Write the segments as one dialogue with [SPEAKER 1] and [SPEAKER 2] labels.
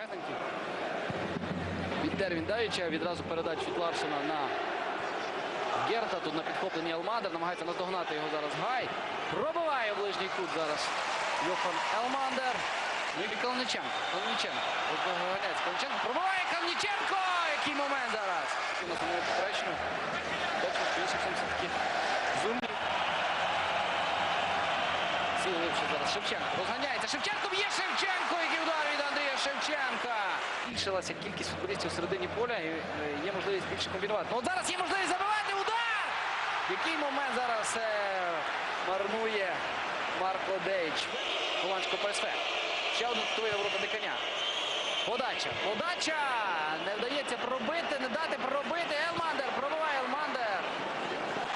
[SPEAKER 1] Мехненький. Віддер він даючи, відразу передачу від Ларсона на Герта. Тут на підхопленні Елмандер. Намагається наздогнати його зараз Гай. Пробиває ближній кут зараз Йохан Елмандер. Ну і Калниченко. Калниченко. Доганяється Калниченко. Пробиває Калниченко! Який момент зараз! Точно, що все-таки Сил зараз Шевченко. Розганяється. Шевченко б'є Шевченко. Який удар від Андрія Шевченка. Збільшилася кількість футболістів середині поля і е, є можливість більше комбінувати. Ну от зараз є можливість забивати удар. Який момент зараз е, марнує Марко Дейч. Голландського ПСВ. Ще один тує Європа Диканя. Подача. Подача. Не вдається пробити, не дати пробити. Елмандер.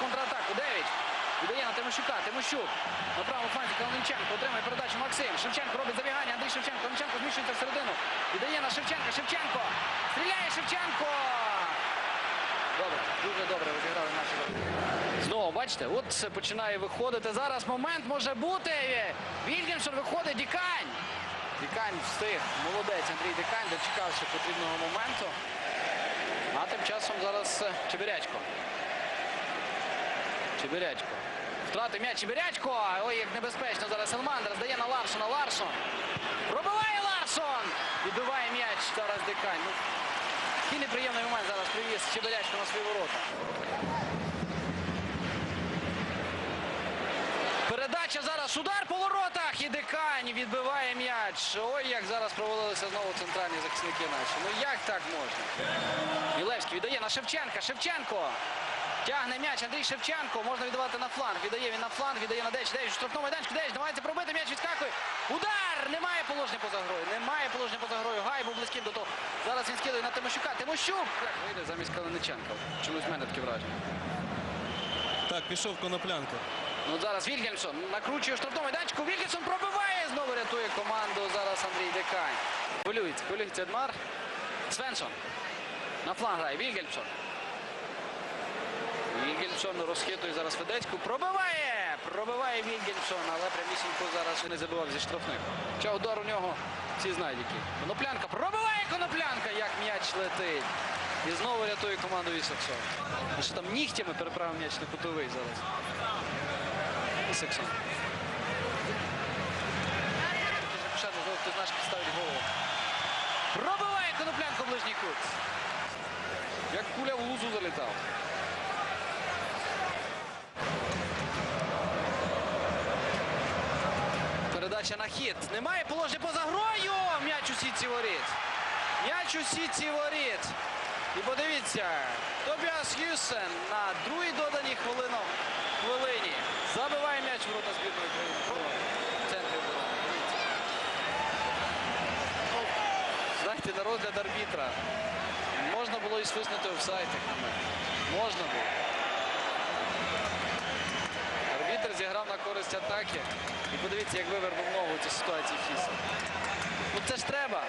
[SPEAKER 1] Контратаку. Девіч. Віддає на Тимощука. Тимощук. На правому фланзі Калниченко. Отримує передачу Максим. Шевченко робить забігання. Андрій Шевченко. Калниченко зміщується всередину. Віддає на Шевченка. Шевченко. Стріляє Шевченко. Добре, дуже добре розіграли наші. Знову бачите, от починає виходити. Зараз момент може бути. Вільямсон виходить Дікань. Дікань встиг. Молодець Андрій Дікань дочекався потрібного моменту. А тим часом зараз е, Чебирячко. Втрати м'яч Чебирячко. Ой, як небезпечно зараз Елмандер. Здає на Ларсона. Ларшон. Пробиває Ларсон. Відбиває м'яч зараз Дикань. Ну, який неприємний момент зараз привіз Чебирячко на свої ворота. Передача зараз удар по воротах. І Дикань відбиває м'яч. Ой, як зараз провалилися знову центральні захисники наші. Ну як так можна? Мілевський віддає на Шевченка. Шевченко. Тягне м'яч Андрій Шевченко. Можна віддавати на фланг. Віддає він на фланг, віддає на Деч. Деч, штрафному майданчику. Деч, намагається пробити, м'яч відскакує. Удар! Немає положення поза грою. Немає положення поза грою. Гай був близьким до того. Зараз він скидує на Тимощука. Тимощук! Вийде замість Калиниченка. Чомусь в мене таке враження.
[SPEAKER 2] Так, пішов коноплянка.
[SPEAKER 1] Ну зараз Вільгельмсон накручує штрафному майданчику. Вільгельмсон пробиває. Знову рятує команду. Зараз Андрій Декань. Хвилюється. Хвилюється Едмар. Свенсон. На фланг грає. Вільгельмсон. Вільгельмсон розхитує зараз Федецьку. Пробиває! Пробиває Вільгельмсон, але прямісінько зараз не забивав зі штрафних. Хоча удар у нього всі знають який. Коноплянка. Пробиває коноплянка, як м'яч летить. І знову рятує команду Ісаксон. А що там нігтями переправив м'яч на кутовий зараз. Ісаксон. Запишати, можливо, хтось наш підставить голову. Пробиває коноплянку в ближній кут. Як куля в лузу залітав. Передача на хід. Немає положення поза грою. М'яч у сітці воріт. М'яч у сітці воріт. І подивіться, Тобіас Хюсен на другій доданій хвилину, хвилині забиває м'яч ворота збірної України. Ну, Знаєте, на розгляд арбітра. Можна було і свиснути офсайд, як на мене. Можна було. Арбітр зіграв на користь атаки. І подивіться, як вивернув ногу у цій ситуації Фіса. Ну це ж треба.